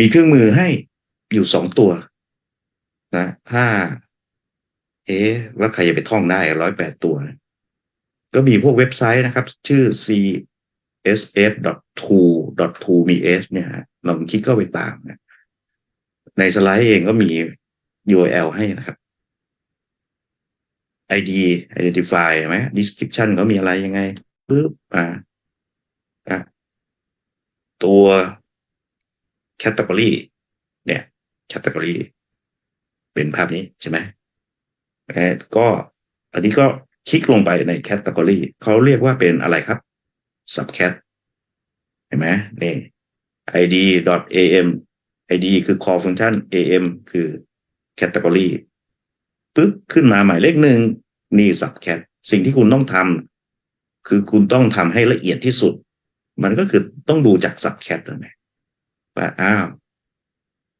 มีเครื่องมือให้อยู่สองตัวนะถ้า เอ๊ะแล้วใครจะไปท่องได้ร้อยแปดตัวนะก็มีพวกเว็บไซต์นะครับ ชื่อ csf.to.to มี s เนี่ยฮะลองคลิกเข้าไปตามนะในสไลด์เองก็มี URL ให้นะครับ ID identify ไหม description เขามีอะไรยังไงปึ๊บอ่า อะตัว category เนี่ย category เป็นภาพนี้ใช่ไหมเอ่อก็อันนี้ก็คลิกลงไปใน category เขาเรียกว่าเป็นอะไรครับ subcat เห็นไหมนี่ id.am id คือ call function am คือ category ปึ๊บขึ้นมาหมายเลขหนึ่งนี่ subcat สิ่งที่คุณต้องทำคือคุณต้องทำให้ละเอียดที่สุด มันก็คือต้องดูจาก subcat นั่นแหละ ว่าอ้าว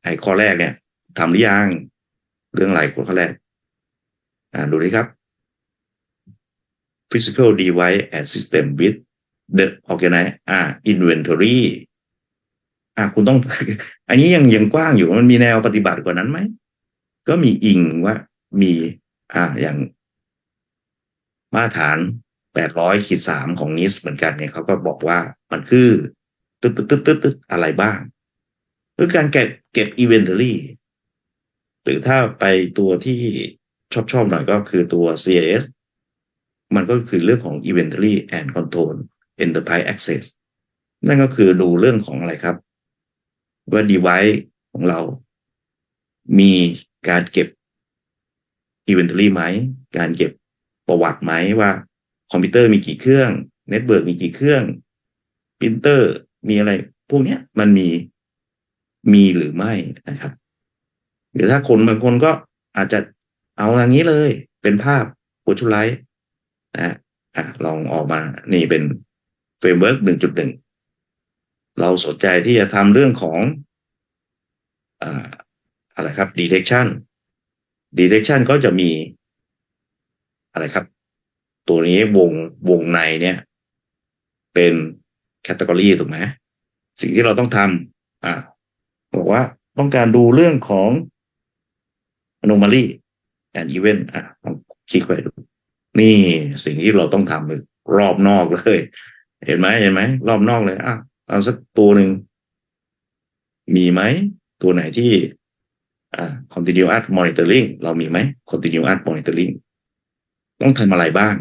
ไอ้ข้อแรกเนี่ยทำหรือยังเรื่องอะไรข้อแรก อ่าดูดิครับ physical device and system with the organize อ่า inventory อ่าคุณต้อง อันนี้ยังยังกว้างอยู่มันมีแนวปฏิบัติกว่านั้นไหม ก็มีอิงว่ามีอ่าอย่างมาตรฐาน800ขีดสามของนิสเหมือนกันเนี่ยเขาก็บอกว่ามันคือ ตึ๊ดตึ๊ดตึ๊ดตึ๊ดตึ๊ดอะไรบ้าง คือการเก็บเก็บ inventory หรือถ้าไปตัวที่ชอบชอบหน่อยก็คือตัว CIS มันก็คือเรื่องของ inventory and control enterprise access นั่นก็คือดูเรื่องของอะไรครับ ว่า device ของเรา มีการเก็บ inventory ไหม การเก็บประวัติไหมว่าคอมพิวเตอร์มีกี่เครื่องเน็ตเบิร์กมีกี่เครื่องพิมพ์เตอร์มีอะไร พวกนี้มันมี มีหรือไม่นะครับ หรือถ้าคนบางคนก็อาจจะเอาอย่างนี้เลย เป็นภาพโพชุไลท์นะอะลองออกมานี่เป็นเฟรมเวิร์กหนึ่งจุดหนึ่งเราสนใจที่จะทำเรื่องของอ่าอะไรครับ detection detection ก็จะมีอะไรครับ ตัวนี้วงวงในเนี่ย เป็นแคตตากรีถูกไหมสิ่งที่เราต้องทำอ่า บอกว่าต้องการดูเรื่องของ anomaly and event อะลองคลิกไปดู นี่สิ่งที่เราต้องทำคือรอบนอกเลย เห็นไหมเห็นไหม รอบนอกเลยอะเอาสักตัวหนึ่ง มีไหม ตัวไหนที่อ่า continuous monitoring เรามีไหม continuous monitoring ต้องทำอะไรบ้าง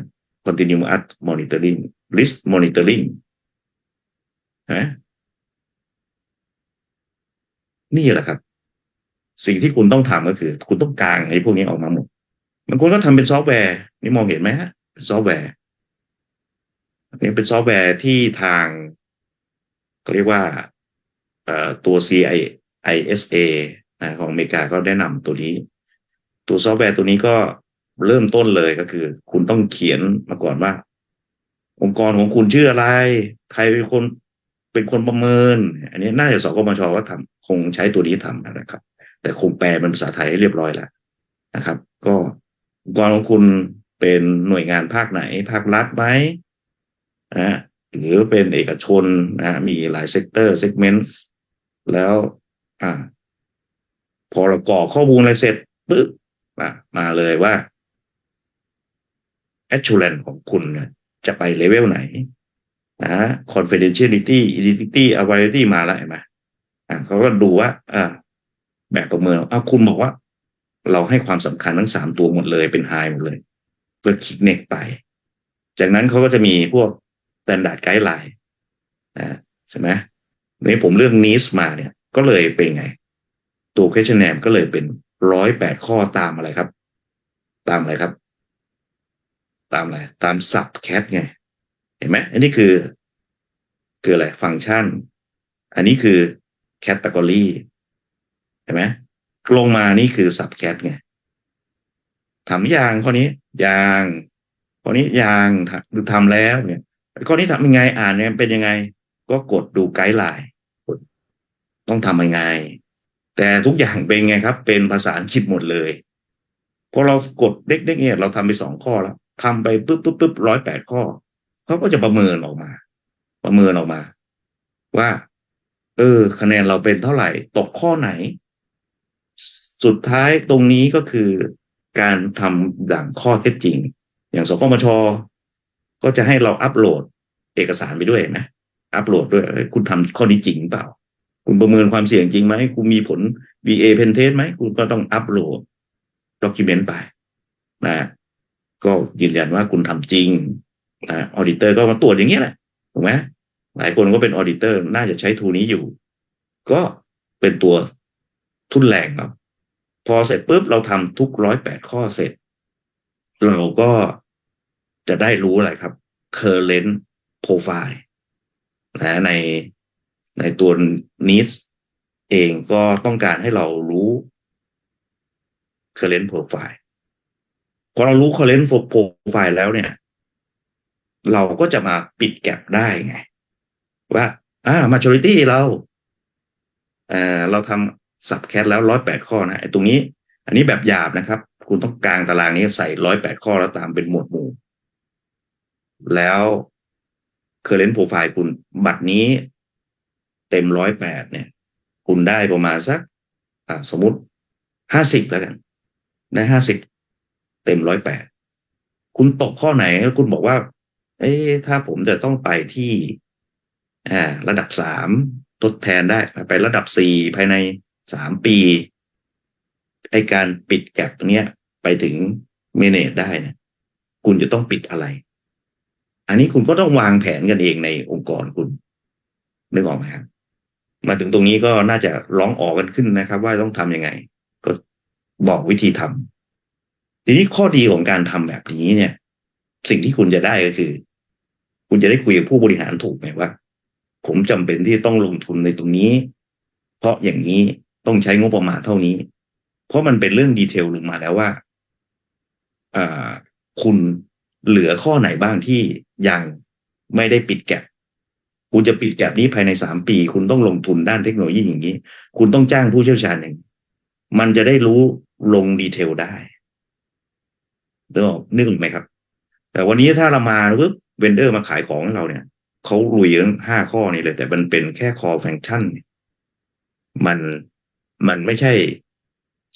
continuous monitoring risk monitoring นะ นี่แหละครับ สิ่งที่คุณต้องทำก็คือ คุณต้องกางไอ้พวกนี้ออกมาหมดบางคนก็ทำเป็นซอฟต์แวร์ นี่มองเห็นไหมฮะเป็นซอฟต์แวร์นี่เป็นซอฟต์แวร์ที่ทางเขาเรียกว่าตัว CISA นะของอเมริกาก็แนะนำตัวนี้ ตัวซอฟต์แวร์ตัวนี้ก็เริ่มต้นเลยก็คือ คุณต้องเขียนมาก่อนว่า องค์กรของคุณชื่ออะไร ใครเป็นคนเป็นคนประเมิน อันนี้น่าจะสกมชก็ทำ คงใช้ตัวนี้ทำนะครับ แต่คงแปลเป็นภาษาไทยให้เรียบร้อยแล้วนะครับ ก็องค์กรของคุณเป็นหน่วยงานภาคไหน ภาครัฐไหมนะหรือเป็นเอกชนนะมีหลายเซกเตอร์เซกเมนต์แล้วอ่าพอเรากรอข้อมูลอะไรเสร็จปึ๊บมามาเลยว่า assurance ของคุณเนี่ยจะไปเลเวลไหนนะ confidentiality identity availability มาแล้วเห็นไหม อ่าเขาก็ดูว่าอ่าแบบประเมินอ้าวคุณบอกว่า เราให้ความสำคัญทั้งสามตัวหมดเลยเป็นไฮหมดเลย เพื่อคลิกเน็กไป จากนั้นเขาก็จะมีพวก standard guideline นะใช่ไหมนี่ผมเรื่อง needs มาเนี่ย ก็เลยเป็นไง ตัว questionnaire ก็เลยเป็นร้อยแปดข้อตามอะไรครับ ตามอะไรครับ ตามอะไรตาม subcat ไง เห็นไหมอันนี้คือ คืออะไรฟังก์ชัน อันนี้คือ category เห็นไหมลงมานี่คือ subcat ไงทำยางข้อนี้ยางข้อนี้ยางหรือทำแล้วเนี่ยข้อนี้ทำยังไงอ่านเนี่ยเป็นยังไง ก็กดดูไกด์ไลน์ต้องทำยังไง แต่ทุกอย่างเป็นไงครับ เป็นภาษาอังกฤษหมดเลยพอเรากดเด็กๆเนี่ยเราทำไปสองข้อแล้วทำไปปุ๊บปุ๊บปุ๊บร้อยแปดข้อเขาก็จะประเมินออกมา ประเมินออกมา ว่า เออ คะแนนเราเป็นเท่าไหร่ ตกข้อไหน สุดท้ายตรงนี้ก็คือการทำดังข้อเท็จจริง อย่างสกมชก็จะให้เราอัปโหลดเอกสารไปด้วยนะอัปโหลดด้วย คุณทำข้อนี้จริงเปล่า คุณประเมินความเสี่ยงจริงไหมคุณมีผล BA pen test ไหม คุณก็ต้องอัปโหลดด็อกิเมนต์ไปนะก็ยืนยันว่าคุณทำจริงนะออดิเตอร์ก็มาตรวจอย่างเงี้ยแหละถูกไหม หลายคนก็เป็นออดิเตอร์น่าจะใช้ทูนี้อยู่ ก็เป็นตัวทุนแรงเนาะพอเสร็จปุ๊บเราทำทุกร้อยแปดข้อเสร็จ เราก็จะได้รู้อะไรครับ current profile นะในในตัว needs เองก็ต้องการให้เรารู้ current profile พอเรารู้ current profile แล้วเนี่ย เราก็จะมาปิดแก็บได้ไง ว่า อ่า majority เราเอ่อเราทำ subcat แล้วร้อยแปดข้อนะไอ้ตรงนี้ อันนี้แบบหยาบนะครับ คุณต้องกลางตารางนี้ใส่ร้อยแปดข้อแล้วตามเป็นหมวดหมู่ แล้ว current profile คุณบัตรนี้เต็มร้อยแปดเนี่ย คุณได้ประมาณสักสมมติห้าสิบแล้วกัน ได้ห้าสิบเต็มร้อยแปดคุณตกข้อไหน คุณบอกว่า เอ้ถ้าผมจะต้องไปที่ อ่าระดับสามทดแทนได้ไประดับสี่ภายในสามปีไอการปิดแก็บเนี้ยไปถึงเมเนจได้นี่ยคุณจะต้องปิดอะไร อันนี้คุณก็ต้องวางแผนกันเองในองค์กรคุณนึกออกไหมครับมาถึงตรงนี้ก็น่าจะร้องออกกันขึ้นนะครับ ว่าต้องทำยังไง ก็บอกวิธีทำทีนี้ข้อดีของการทำแบบนี้เนี่ย สิ่งที่คุณจะได้ก็คือ คุณจะได้คุยกับผู้บริหารถูกไหมว่า ผมจำเป็นที่ต้องลงทุนในตรงนี้ เพราะอย่างนี้ต้องใช้งบประมาณเท่านี้ เพราะมันเป็นเรื่องดีเทลลงมาแล้วว่าอ่าคุณเหลือข้อไหนบ้างที่ยังไม่ได้ปิดแก็บคุณจะปิดแก็บนี้ภายในสามปี คุณต้องลงทุนด้านเทคโนโลยีอย่างนี้ คุณต้องจ้างผู้เชี่ยวชาญอย่างมันจะได้รู้ลงดีเทลได้นึกออกนึกออกไหมครับ แต่วันนี้ถ้าเรามาปุ๊บเวนเดอร์มาขายของให้เราเนี่ย เขาลุยทั้งห้าข้อนี้เลย แต่มันเป็นแค่ call function มันมันไม่ใช่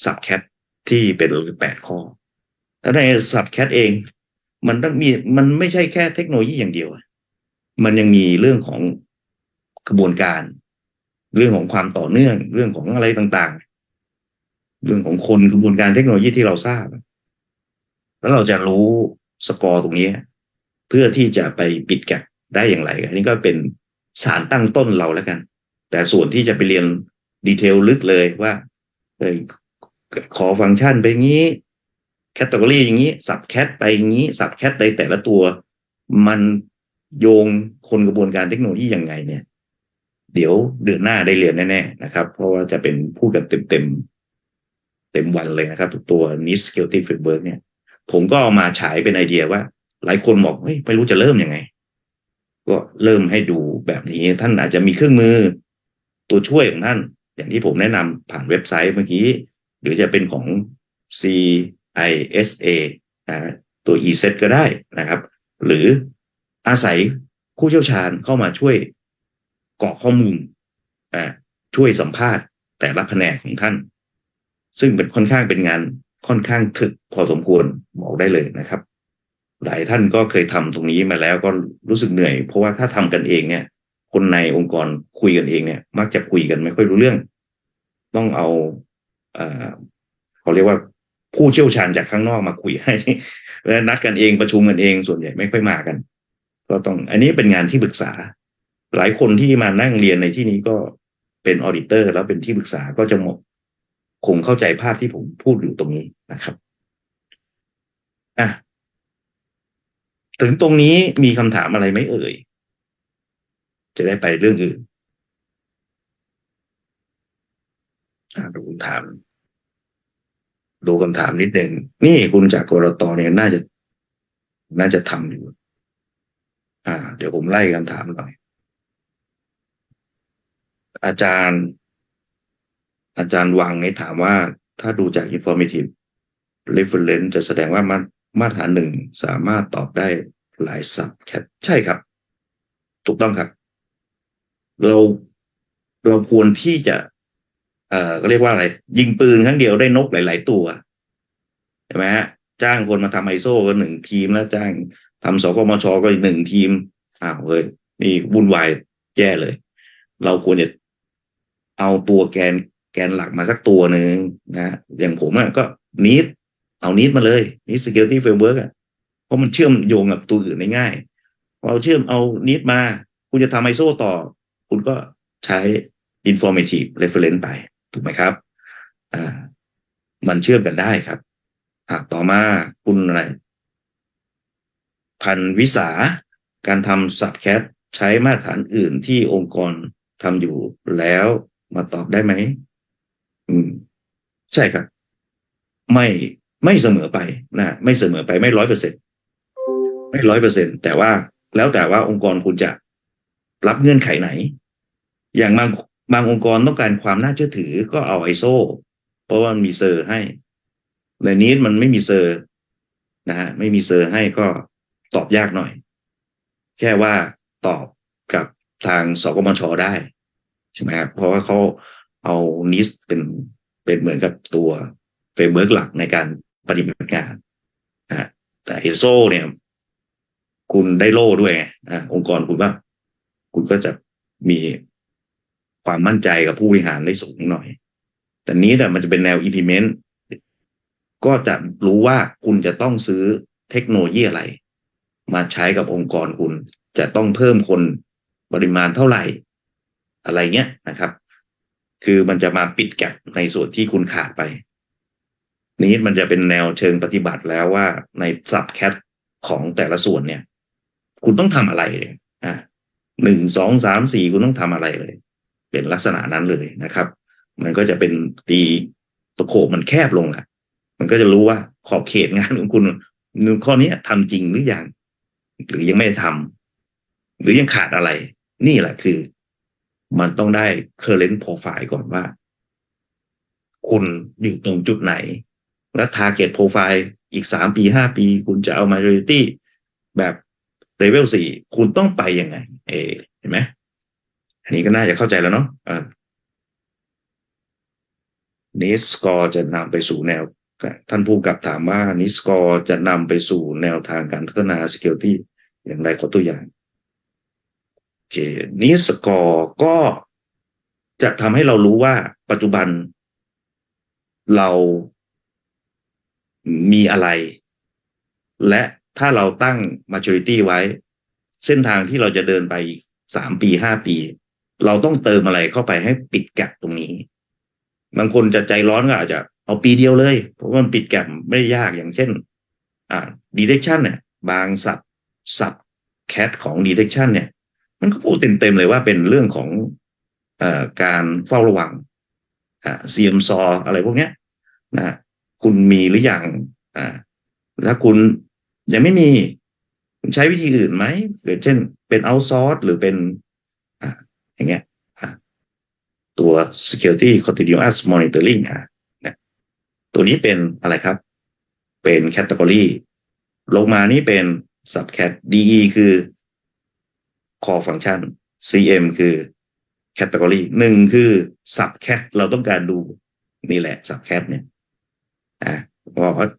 สับแคทที่เป็นแปดข้อ แล้วในสับแคทเอง มันต้องมีมันไม่ใช่แค่เทคโนโลยีอย่างเดียว มันยังมีเรื่องของกระบวนการ เรื่องของความต่อเนื่อง เรื่องของอะไรต่างๆ เรื่องของคนกระบวนการเทคโนโลยีที่เราทราบ แล้วเราจะรู้สกอร์ตรงนี้ เพื่อที่จะไปปิดแก็บ ได้อย่างไร อันนี้ก็เป็นสารตั้งต้นเราแล้วกัน แต่ส่วนที่จะไปเรียนดีเทลลึกเลยว่าเออขอฟังก์ชันไปงี้แคตตากรีอย่างนี้ สับแคทไปอย่างนี้ สับแคทในแต่ละตัว มันโยงคนกระบวนการเทคโนโลยียังไงเนี่ย เดี๋ยวเดือนหน้าได้เรียนแน่ๆนะครับ เพราะว่าจะเป็นพูดกันเต็มเต็มเต็มวันเลยนะครับ ตัว NIST Security Framework เนี่ย ผมก็เอามาฉายเป็นไอเดียว่า หลายคนบอกเฮ้ยไม่รู้จะเริ่มยังไง ก็เริ่มให้ดูแบบนี้ท่านอาจจะมีเครื่องมือ ตัวช่วยของท่าน อย่างที่ผมแนะนำผ่านเว็บไซต์เมื่อกี้ หรือจะเป็นของ CISA ตัว ESET ก็ได้นะครับ หรืออาศัยผู้เชี่ยวชาญเข้ามาช่วยกรอกข้อมูลช่วยสัมภาษณ์แต่ละแผนกของท่าน ซึ่งเป็นค่อนข้างเป็นงานค่อนข้างถึกพอสมควรบอกได้เลยนะครับ หลายท่านก็เคยทำตรงนี้มาแล้วก็รู้สึกเหนื่อย เพราะว่าถ้าทำกันเองเนี่ย คนในองค์กรคุยกันเองเนี่ย มักจะคุยกันไม่ค่อยรู้เรื่อง ต้องเอาเอเขาเรียกว่าผู้เชี่ยวชาญจากข้างนอกมาคุยให้และนัดกันเองประชุมกันเองส่วนใหญ่ไม่ค่อยมากัน ก็ต้องอันนี้เป็นงานที่ปรึกษา หลายคนที่มานั่งเรียนในที่นี้ก็เป็นออดิเตอร์ แล้วเป็นที่ปรึกษาก็จะคงเข้าใจภาพที่ผมพูดอยู่ตรงนี้นะครับอะ ถึงตรงนี้มีคำถามอะไรไหมเอ่ย จะได้ไปเรื่องอื่นดูคำถาม ดูคำถามนิดหนึ่งนี่คุณจากกรตเนี่ยน่าจะ น่าจะทำอยู่ อ่า เดี๋ยวผมไล่คำถามหน่อย อาจารย์ อาจารย์วังเนี่ยถามว่าถ้าดูจาก informative reference จะแสดงว่ามามาตรฐานหนึ่งสามารถตอบได้ หลายสับแคทใช่ครับ ถูกต้องครับ เราเราควรที่จะ เอ่อเรียกว่าอะไร ยิงปืนครั้งเดียวได้นกหลาย ๆ ตัวใช่ไหมฮะจ้างคนมาทำไอโซก็หนึ่งทีมแล้วจ้างทำสกมชก็อีกหนึ่งทีมอ้าวเฮ้ยนี่วุ่นวายแย่เลย เราควรจะเอาตัวแกนแกนหลักมาสักตัวหนึ่งนะ อย่างผมอะก็นิดเอานิดมาเลยนิด security framework อะ ราะมันเชื่อมโยงกับตัวอื่นได้ง่ายเราเชื่อมเอานิดมา คุณจะทำไอโซต่อ คุณก็ใช้ informative reference ไป ถูกไหมครับ อ่า มันเชื่อมกันได้ครับอ่าต่อมาคุณอะไร พันวิสา การทำสับแคทใช้มาตรฐานอื่นที่องค์กรทำอยู่แล้วมาตอบได้ไหม อืม ใช่ครับ ไม่ไม่เสมอไปนะไม่เสมอไปไม่ร้อยเปอร์เซ็นต์ ไม่ร้อยเปอร์เซ็นแต่ว่าแล้วแต่ว่าองค์กรคุณจะรับเงื่อนไขไหน อย่างบางบางองค์กรต้องการความน่าเชื่อถือก็เอาไอโซเพราะว่ามันมีเซอร์ให้ในนี้มันไม่มีเซอร์นะฮะไม่มีเซอร์ให้ก็ตอบยากหน่อย แค่ว่าตอบกับทางสกมชได้ใช่ไหมครับเพราะว่าเขาเอานิสเป็นเป็นเหมือนกับตัวเฟรมเวิร์กหลักในการปฏิบัติงานนะแต่เอโซเนี่ย คุณได้โล่ด้วยอ่าองค์กรคุณว่า คุณก็จะมีความมั่นใจกับผู้บริหารได้สูงหน่อย แต่นี้แต่มันจะเป็นแนว implement ก็จะรู้ว่าคุณจะต้องซื้อเทคโนโลยีอะไร มาใช้กับองค์กรคุณ จะต้องเพิ่มคนปริมาณเท่าไหร่ อะไรเงี้ยนะครับ คือมันจะมาปิดแกลบในส่วนที่คุณขาดไป นี้มันจะเป็นแนวเชิงปฏิบัติแล้วว่าในสับแคทของแต่ละส่วนเนี่ย คุณต้องทำอะไรเลยอ่าหนึ่งสองสามสี่คุณต้องทำอะไรเลย เป็นลักษณะนั้นเลยนะครับ มันก็จะเป็นตีตะโขบมันแคบลงอะมันก็จะรู้ว่าขอบเขตงานของคุณข้อนี้ทำจริงหรือยังหรือยังไม่ได้ทำหรือยังขาดอะไร นี่แหละคือ มันต้องได้ current profile ก่อนว่า คุณอยู่ตรงจุดไหน และ target profile อีกสามปีห้าปี คุณจะเอา majority แบบ เลเวลสี่คุณต้องไปยังไง เอเห็นไหมอันนี้ก็น่าจะเข้าใจแล้วเนาะนิสกอร์จะนำไปสู่แนว ท่านผู้กับถามว่านิสกอร์จะนำไปสู่แนวทางการพัฒนา security อย่างไรขอตัวอย่างโอเคนิสกอร์ก็จะทำให้เรารู้ว่าปัจจุบัน เรามีอะไร และ ถ้าเราตั้ง maturity ไว้ เส้นทางที่เราจะเดินไปอีกสามปีห้าปี เราต้องเติมอะไรเข้าไปให้ปิดแกลบตรงนี้ บางคนจะใจร้อนก็อาจจะเอาปีเดียวเลย เพราะมันปิดแกลบไม่ได้ยากอย่างเช่น อ่า detection เนี่ย บางสับสับแคทของ detection เนี่ย มันก็พูดเต็มๆเลยว่าเป็นเรื่องของอการเฝ้าระวังอ่า CM ซออะไรพวกเนี้ยนะคุณมีหรืออยังอ่าถ้าคุณ ยังไม่มีคุณใช้วิธีอื่นไหมเช่น เป็นเอาซอร์สหรือเป็นอ่าอย่างเงี้ยตัว security continuous monitoring อะนะตัวนี้เป็นอะไรครับ เป็น category ลงมานี้เป็น subcat DE คือ core function CM คือ category หนึ่งคือ subcat เราต้องการดูนี่แหละ subcat เนี่ยอ่าเพราะ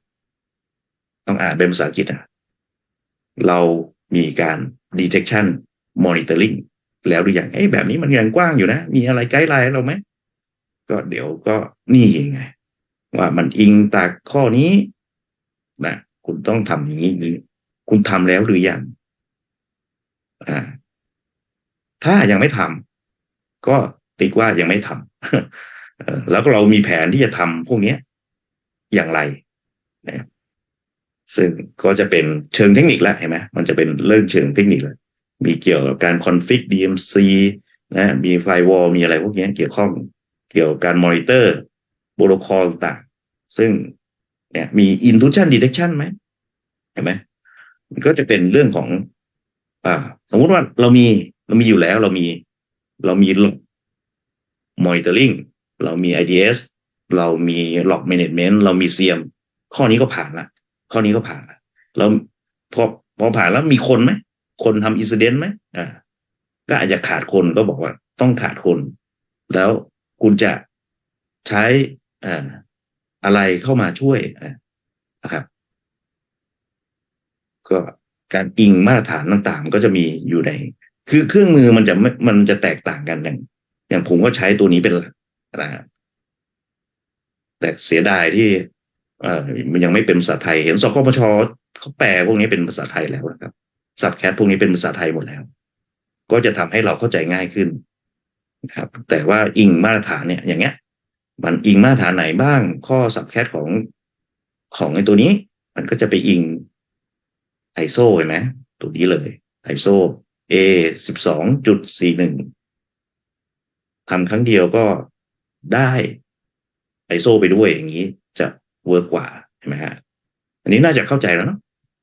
ต้องอ่านเป็นภาษาอังกฤษอะเรามีการ detection monitoring แล้วหรือยังไอ้แบบนี้มันยังกว้างอยู่นะ มีอะไรไกด์ไลน์เราไหม ก็เดี๋ยวก็นี่ไง ว่ามันอิงตากข้อนี้นะคุณต้องทำอย่างนี้หรือคุณทำแล้วหรือยังอ่า ถ้ายังไม่ทำก็ติ๊กว่ายังไม่ทำแล้วก็เรามีแผนที่จะทำพวกนี้อย่างไรนะ ซึ่งก็จะเป็นเชิงเทคนิคแล้วเห็นไหมมันจะเป็นเรื่องเชิงเทคนิคแล้วมีเกี่ยวกับการคอนฟิก DMC นะมีไฟวอลมีอะไรพวกนี้เกี่ยวข้องเกี่ยวกับการมอนิเตอร์โปรโตคอลต่างซึ่งเนี่ยมี intrusion detection ไหมเห็นไหมมันก็จะเป็นเรื่องของ อ่า สมมุติว่าเรามีเรามีอยู่แล้วเรามีเรามี monitoring เรามี IDS เรามี log management เรามี CM ข้อนี้ก็ผ่านละ ข้อนี้ก็ผ่านแล้วพอพอผ่านแล้วมีคนไหมคนทำอินซิเดนต์ไหมอ่าก็อาจจะขาดคนก็บอกว่า ต้องขาดคน แล้วคุณจะใช้อ่ออะไรเข้ามาช่วยนะครับ ก็การอิงมาตรฐานต่างๆ ก็จะมีอยู่ใน คือเครื่องมือมันจะไม่มันจะแตกต่างกันอย่าง อย่างผมก็ใช้ตัวนี้เป็นหลักนะครับแต่เสียดายที่ เอ่อมันยังไม่เป็นภาษาไทย เห็นสกปชเขาแปลพวกนี้เป็นภาษาไทยแล้วนะครับสับแคทพวกนี้เป็นภาษาไทยหมดแล้ว ก็จะทำให้เราเข้าใจง่ายขึ้นนะครับ แต่ว่าอิงมาตรฐานเนี่ย อย่างเงี้ย มันอิงมาตรฐานไหนบ้าง ข้อสับแคทของของไอ้ตัวนี้ มันก็จะไปอิงไอโซเห็นไหมตัวนี้เลยไอโซ A สิบสองจุดสี่หนึ่งทำครั้งเดียวก็ได้ไอโซไปด้วยอย่างนี้ เวิร์กกว่าใช่ไหมฮะอันนี้น่าจะเข้าใจแล้วเนาะ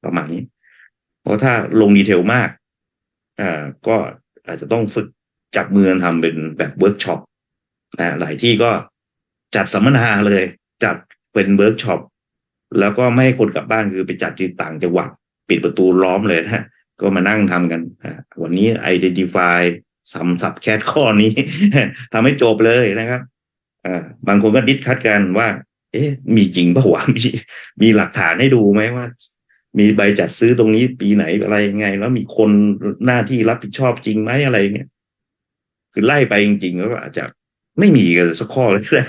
ประมาณนี้ เพราะถ้าลงดีเทลมากอ่าก็อาจจะต้องฝึกจับมือทำเป็นแบบเวิร์กช็อปนะหลายที่ก็จัดสัมมนาเลย จัดเป็นเวิร์กช็อปแล้วก็ไม่ให้คนกลับบ้านคือไปจัดที่ต่างจังหวัด ปิดประตูล้อมเลยนะก็มานั่งทำกันวันนี้ identify สัมสับแคทข้อนี้ทำให้จบเลยนะครับอ่าบางคนก็ดิสคัดกันว่า เอ๊ะ มีจริงปะวะมีมีหลักฐานให้ดูไหมว่า มีใบจัดซื้อตรงนี้ปีไหนอะไรยังไง แล้วมีคนหน้าที่รับผิดชอบจริงไหมอะไรเงี้ยคือไล่ไปจริงๆแล้วอาจจะไม่มีกันสักข้อเลยได้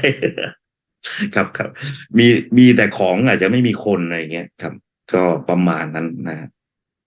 ครับครับมีมีแต่ของอาจจะไม่มีคนอะไรเงี้ยครับ ก็ประมาณนั้นนะ